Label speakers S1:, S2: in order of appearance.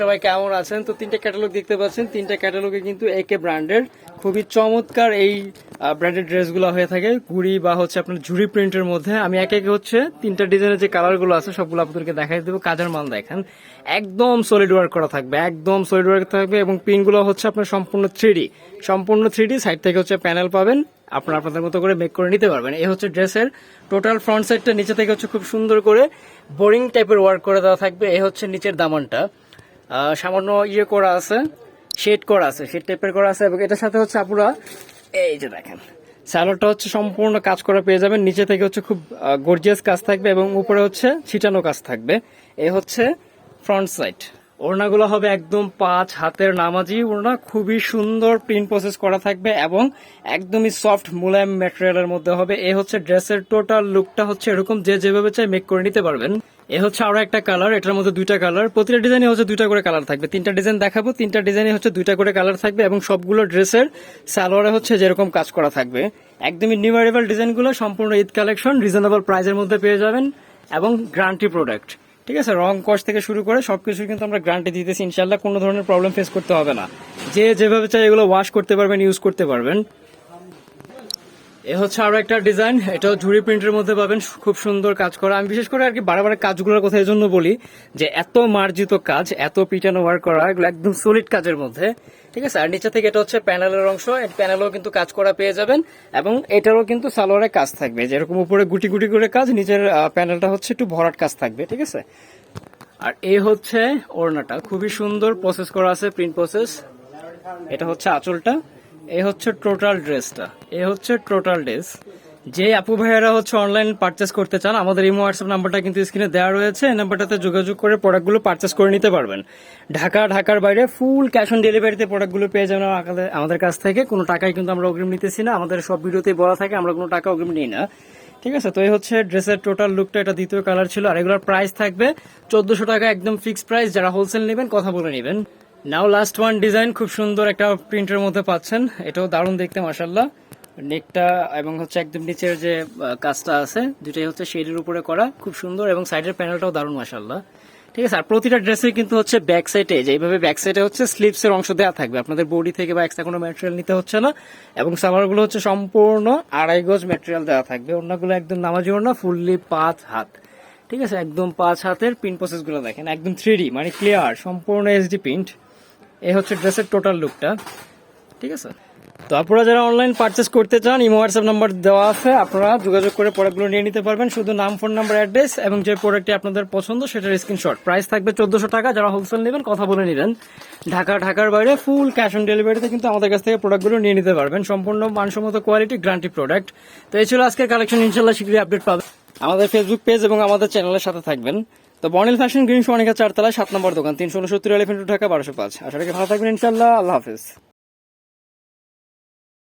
S1: সবাই কেমন আছেন? তো তিনটা ক্যাটালগ দেখতে পাচ্ছেন। তিনটা ক্যাটালগে কিন্তু একে ব্র্যান্ডের খুবই চমৎকার এই ব্র্যান্ডেড ড্রেসগুলো হয়ে থাকে। কুড়ি বা হচ্ছে আপনার ঝুড়ি প্রিন্টের মধ্যে। আমি একে একে হচ্ছে তিনটা ডিজাইনের যে কালারগুলো আছে, সবগুলো আপনাদেরকে দেখাই দেবো। কাজের মাল দেখেন। একদম সলিড ওয়ার্ক করা থাকবে, একদম সলিড ওয়ার্ক থাকবে এবং পিনগুলো হচ্ছে আপনার সম্পূর্ণ থ্রি সম্পূর্ণ থ্রি সাইড থেকে হচ্ছে প্যানেল পাবেন। আপনারা আপনাদের মতো করে মেক করে নিতে পারবেন। এই হচ্ছে ড্রেসের টোটাল ফ্রন্ট সাইডটা নিচে থেকে হচ্ছে খুব সুন্দর করে বোরিং টাইপের ওয়ার্ক করে দেওয়া থাকবে। এ হচ্ছে নিচের দামানটা। সামান্য ইয়ে করা আছে শেড করা আছে শেড টাইপের করা আছে এবং এটার সাথে হচ্ছে আপুরা, এই যে দেখেন স্যালোডটা হচ্ছে সম্পূর্ণ কাজ করা পেয়ে যাবেন। নিচে থেকে হচ্ছে খুব গর্জিয়াস কাজ থাকবে এবং উপরে হচ্ছে ছিটানো কাজ থাকবে। এ হচ্ছে ফ্রন্ট সাইড ওড়নাগুলো হবে একদম পাঁচ হাতের নামাজি। ওড়না খুবই সুন্দর প্রিন্ট প্রসেস করা থাকবে এবং একদমই সফট মুলায়ম ম্যাটেরিয়ালের মধ্যে হবে। এ হচ্ছে ড্রেসের টোটাল লুকটা হচ্ছে এরকম যে যেভাবে চাই মেক করে নিতে পারবেন। এ হচ্ছে আরও একটা কালার এটার মধ্যে দুইটা কালার প্রতিটা ডিজাইনে হচ্ছে দুইটা করে কালার থাকবে। তিনটা ডিজাইন দেখাবো, তিনটা ডিজাইনে হচ্ছে দুইটা করে কালার থাকবে এবং সবগুলো ড্রেসের সালোয়ারে হচ্ছে যেরকম কাজ করা থাকবে। একদমই নিউয়ারেবল ডিজাইনগুলো সম্পূর্ণ ঈদ কালেকশন রিজনেবল প্রাইসের মধ্যে পেয়ে যাবেন এবং গ্রান্টি প্রোডাক্ট ঠিক আছে রং কস্ট থেকে শুরু করে সবকিছু কিন্তু আমরা গ্যারান্টি দিতেছি ইনশাল্লাহ কোনো ধরনের প্রবলেম ফেস করতে হবে না। যে যেভাবে চাই এগুলো ওয়াশ করতে পারবেন ইউজ করতে পারবেন। এ হচ্ছে আরও একটা ডিজাইন এটাও ঝুড়ি প্রিন্টের মধ্যে পাবেন, খুব সুন্দর কাজ করা। আমি বিশেষ করে আর কি বারবার কাজগুলোর কথা এই জন্য বলি যে, এত মার্জিত কাজ, এত পিটানো ওয়ার্ক করা, এগুলো একদম সলিড কাজের মধ্যে। ঠিক আছে? আর নিচে থেকে এটা হচ্ছে প্যানেলের অংশ। প্যানেলও কিন্তু কাজ করা পেয়ে যাবেন এবং এটারও কিন্তু সালোয়ারে কাজ থাকবে। যেরকম উপরে গুটি গুটি করে কাজ, নিচের প্যানেলটা হচ্ছে একটু ভরাট কাজ থাকবে, ঠিক আছে? আর এ হচ্ছে ওড়নাটা। খুবই সুন্দর প্রসেস করা আছে প্রিন্ট প্রসেস এটা হচ্ছে আঁচলটা। এ হচ্ছে টোটাল ড্রেসটা এ হচ্ছে টোটাল ড্রেস যে আপু ভাইয়েরা হচ্ছে অনলাইন পারচেস করতে চান, আমাদের ইমো হোয়াটসঅ্যাপ নাম্বারটা কিন্তু স্ক্রিনে দেওয়া রয়েছে, এই নাম্বারটাতে যোগাযোগ করে প্রোডাক্টগুলো পারচেস করে নিতে পারবেন। ঢাকা, ঢাকার বাইরে ফুল ক্যাশ অন ডেলিভারিতে প্রোডাক্টগুলো পেয়ে যাবেন আমাদের কাছ থেকে। কোনো টাকাই কিন্তু আমরা অগ্রিম নিতেছি না, আমাদের সব ভিডিওতেই বলা থাকে, আমরা কোনো টাকা অগ্রিম নিই না। ঠিক আছে? তো এই হচ্ছে ড্রেসের টোটাল লুকটা এটা দ্বিতীয় কালার ছিল। আর এগুলোর প্রাইস থাকবে চোদ্দশো টাকা, একদম ফিক্সড প্রাইস যারা হোলসেল নেবেন, কথা বলে নেবেন। নাও লাস্ট ওয়ান ডিজাইন খুব সুন্দর একটা প্রিন্টের মধ্যে পাচ্ছেন। এটাও দারুণ দেখতে মাসাল্লাহ নেকটা এবং হচ্ছে একদম নিচের যে কাজটা আছে দুটাই হচ্ছে শেডের উপরে করা, খুব সুন্দর এবং সাইডের প্যানেলটাও দারুণ মাসাল্লাহ ঠিক আছে, আর প্রতিটা ড্রেসের কিন্তু হচ্ছে ব্যাক সাইডে যেভাবে ব্যাক সাইডে হচ্ছে স্লিপস এর অংশ দেওয়া থাকবে। আপনাদের বডি থেকে বা এক্সট্রা কোনো ম্যাটেরিয়াল নিতে হচ্ছে না এবং সামারগুলো হচ্ছে সম্পূর্ণ আড়াই গজ ম্যাটেরিয়াল দেওয়া থাকবে। অন্যগুলো একদম নামাজি ওড়না ফুললি পাঁচ হাত। ঠিক আছে, একদম পাঁচ হাতের প্রিন্ট প্রসেসগুলো দেখেন, একদম থ্রি মানে ক্লিয়ার সম্পূর্ণ এইচডি প্রিন্ট এই হচ্ছে ড্রেসের টোটাল লুকটা ঠিক আছে? তো আপনারা যারা অনলাইন পারচেস করতে চান, ইমো হোয়াটসঅ্যাপ নাম্বার দেওয়া আছে, আপনারা যোগাযোগ করে প্রোডাক্টগুলো নিয়ে নিতে পারবেন। শুধু নাম ফোন নাম্বার অ্যাড্রেস এবং যে প্রোডাক্টটি আপনাদের পছন্দ, সেটার স্ক্রিনশট প্রাইস থাকবে চোদ্দশো টাকা, যারা হোলসেল নেবেন, কথা বলে নেবেন। ঢাকা, ঢাকার বাইরে ফুল ক্যাশ অন ডেলিভারিতে কিন্তু আমাদের কাছ থেকে প্রোডাক্টগুলো নিয়ে নিতে পারবেন। সম্পূর্ণ মানসম্মত কোয়ালিটি গ্রান্টি প্রোডাক্ট তো এই ছিল আজকের কালেকশন ইনশাল্লাহ শীঘ্রই আপডেট পাবেন। আমাদের ফেসবুক পেজ এবং আমাদের চ্যানেলের সাথে থাকবেন। তো বর্নিল ফ্যাশন গ্রিন সোনিকা চারতলা, সাত নম্বর দোকান, তিনশো উনসত্তর এলিফেন্ট ঢাকা, বারোশো পাঁচ। আশা রাখি ভালো থাকবেন ইনশাল্লাহ আল্লাহ হাফিজ।